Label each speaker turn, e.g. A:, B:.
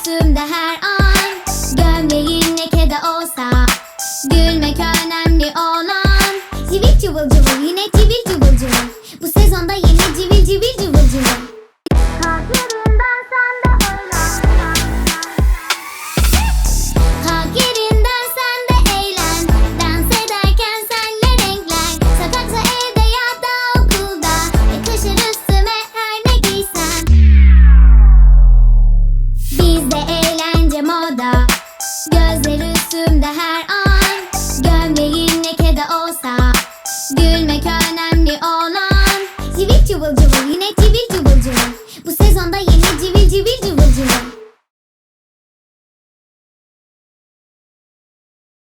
A: üstümde her an Gömleğim leke de olsa. Gülmek önemli olan Civil cıvıl cıvıl yine civil cıvıl cıvıl. Bu sezonda yine civil civil cıvıl cıvıl. Gözümde her an Gömleğin leke de olsa Gülmek önemli olan. Civil cıvıl cıvıl yine civil cıvıl cıvıl. Bu sezonda yeni civil civil cıvıl.